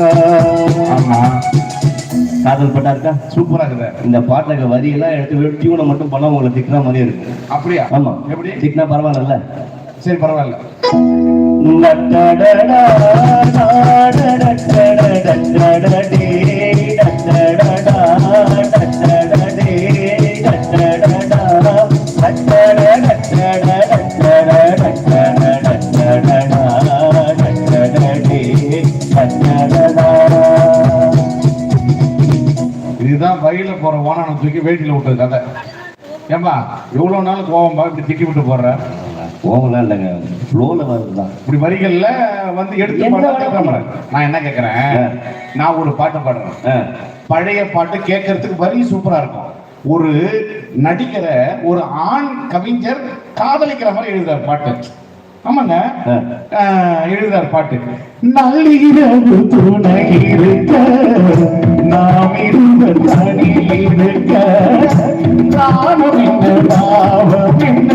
ஆமா. காதல் பட்டா இருக்கா? சூப்பரா இருக்குது. இந்த பாட்டுல இருக்க வரியெல்லாம் எடுத்து டியூனை மட்டும் பண்ணா உங்களை திக்கிற மாதிரியே இருக்கும் அப்படியா? ஆமா. எப்படி? திக்கினா பரவாயில்ல சரி பரவாயில்ல. இதுதான் ஓனான தூக்கி வேட்டியில விட்டது கதை. ஏம்பா எவ்வளவு நாள் கோவம்பா இப்படி திக்கி விட்டு போடுற? போகலாம் இல்லைங்க. ஃப்ளோல வருதுதான். இப்படி வரிகள்ல வந்து எடுத்து. நான் என்ன கேட்கறேன்? நான் ஒரு பாட்டு பாடுறேன். பழைய பாட்டு கேட்கறதுக்கு வரி சூப்பரா இருக்கும். ஒரு நடிக்கிற ஒரு ஆண் கவிஞர் காதலிக்கிற மாதிரி எழுதுறாரு பாட்டு. ஆமாங்க. எழுதுறாரு பாட்டு. நள்ளிரவு துணை இருக்க நாம் இருவர் தனி இருக்க நானும் என்ன பாவம் என்ன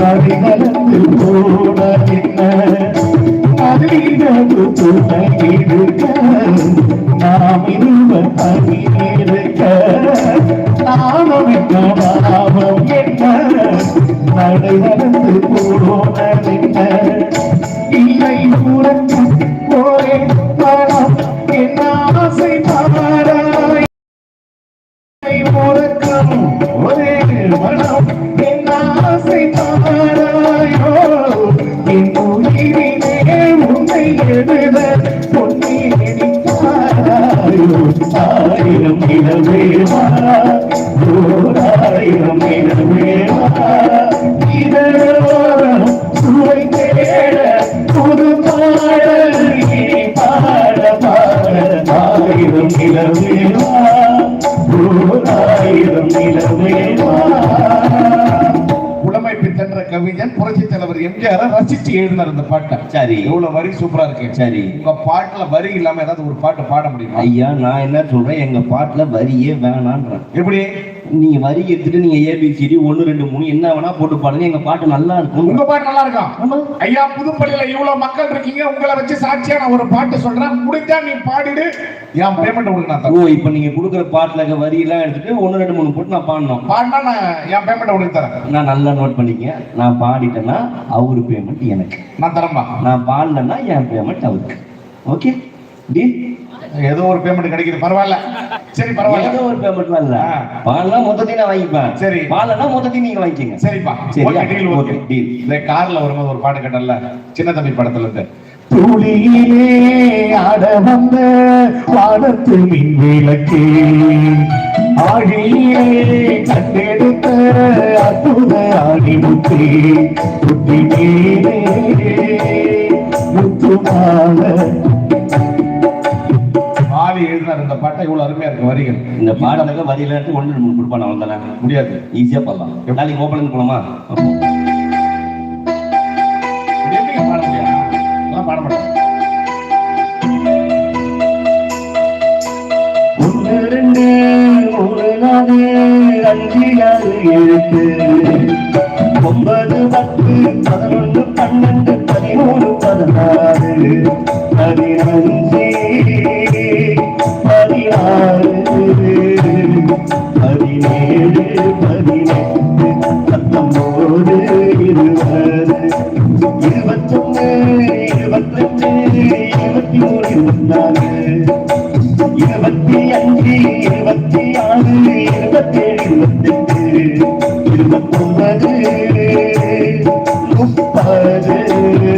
நடிகலந்து போன என்ன அறிந்தது துணை இருக்க நாம் இருவர் தனி இருக்க நானும் என்ன பாவம் என்ன நடை நடைவரந்து போன என்ன இல்லை உனக்கு ஒரே மனம் என் ஆசை பாராயோ என் உயிரிலே உன்னை எழுத பொன்னேறி பாராயோ ஆயிரம் இளவேவா ஓராயிரம் இளவேவா இதழோரம் சுவை தேட புது பாடல் இனி பாட பாட ஆயிரம் இளவேவா ஓராயிரம் இளவேவா புலமை பித்தன்ற கவிஞன் புரட்சி தலைவர் எம்ஜிஆர் ரசிச்சு எழுதினார் பாட்டை. சரி. எவ்வளவு வரி சூப்பரா இருக்கு. சரி. உங்க பாட்டுல வரி இல்லாம ஏதாவது ஒரு பாட்டு பாட முடியுமா? ஐயா நான் என்ன சொல்றேன்? எங்க பாட்டுல வரியே வேணான்றேன். எப்படி? நீங்க வரி எடுத்துட்டு நீங்க ஏபிசிடி ஒன்னு ரெண்டு மூணு என்ன வேணா போட்டு பாடுங்க. எங்க பாட்டு நல்லா இருக்கும். உங்க பாட்டு நல்லா இருக்கும். ஐயா புதுப்பள்ளியில இவ்வளவு மக்கள் இருக்கீங்க. உங்களை வச்சு சாட்சியா நான் ஒரு பாட்டு சொல்றேன். முடிஞ்சா நீ பாடிடு. என் பேமெண்ட் உங்களுக்கு நான் ஓ இப்ப நீங்க கொடுக்குற பாட்டுல இருக்க வரி எல்லாம் எடுத்துட்டு ஒன்னு ரெண்டு மூணு போட்டு நான் பாடணும். பாடினா நான் என் பேமெண்ட் உங்களுக்கு தரேன். நான் நல்லா நோட் பண்ணிக்க. நான் பாடிட்டேன்னா அவரு பேமெண்ட் எனக்கு. நான் தரேன்பா. நான் பாடலன்னா என் பேமெண்ட் அவருக்கு. ஓகே டீல் ஏதோ ஒரு பேமெண்ட் கிடைக்குது. பரவாயில்ல. சரி பரவாயில்ல. ஏதோ ஒரு இல்ல ஆ. பாடலா மொத்தத்தையும் நான் வாங்கிப்பேன். சரி. பாடலன்னா மொத்தத்தையும் நீங்க வாங்கிக்கங்க. சரிப்பா? Okay deal okay deal. இந்த கார்ல வரும்போது ஒரு பாட்டு கேட்டல சின்ன தம்பி படத்துல இருந்து. துளியிலே ஆட வந்த வானத்து மின் விளக்கே ஆழியிலே கண்டெடுத்த அற்புத ஆடிமுத்தே புத்தினே முத்துமால பாட்டை இவ்வளவு அருமையா இருக்கு வரிகள். இந்த பாடலுக்கு வரியில இருந்து ஒன்று ரெண்டு மூணு கொடுப்பான் அவ்வளவுதானே? முடியாது. ஈஸியா பாடலாம். நாளைக்கு ஓப்பனிங் போலாமா பாட அதெல்லாம் பாட மாட்டேன். எழுத்து. ஒன்பது பத்து பதினொன்று பன்னெண்டு பதிமூணு பதினாறு. பதினஞ்சு பதினேழு பதினெட்டு பத்தொன்பது இருபது இருபத்தொன்னு இருபத்தெட்டு இருபத்தி மூணு இருபத்தி இருபத்தி அஞ்சு இருபத்தி ஆறு இருபத்தேழு இருபத்தெட்டு இருபத்தொன்பது முப்பது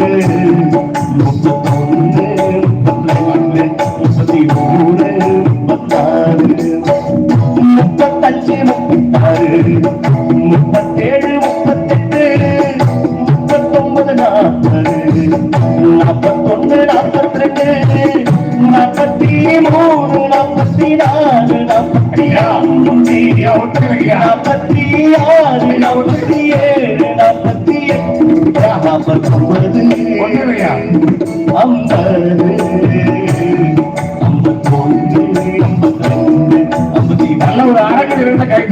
நாற்பத்தொன்னு நாற்பத்தி ரெண்டு நாற்பத்தி மூணு நாற்பத்தி நாலு நாற்பத்தி அஞ்சு நாற்பத்தி ஆறு நாற்பத்தி ஏழு நாற்பத்தி எட்டு நாற்பத்தொன்பது ஐம்பது ஐம்பத்தொன்று ஐம்பத்தி ஐம்பத்தி நல்ல ஒரு அழகு இருந்த கை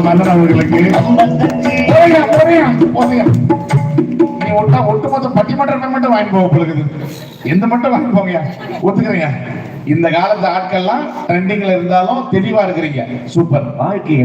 மன்னன் அவர்களுக்கு. ஐம்பத்தஞ்சு போறியா போறியா போறியா நீ ஒட்டா பட்டிமன்ற மட்டும் வாங்கி போக பொழுது எந்த மட்டும் வாங்கி போங்க ஒத்துக்கிறீங்க? இந்த காலத்து ஆட்கள்லாம் ட்ரெண்டிங்ல இருந்தாலும் தெளிவா இருக்கிறீங்க. சூப்பர். வாழ்க்கை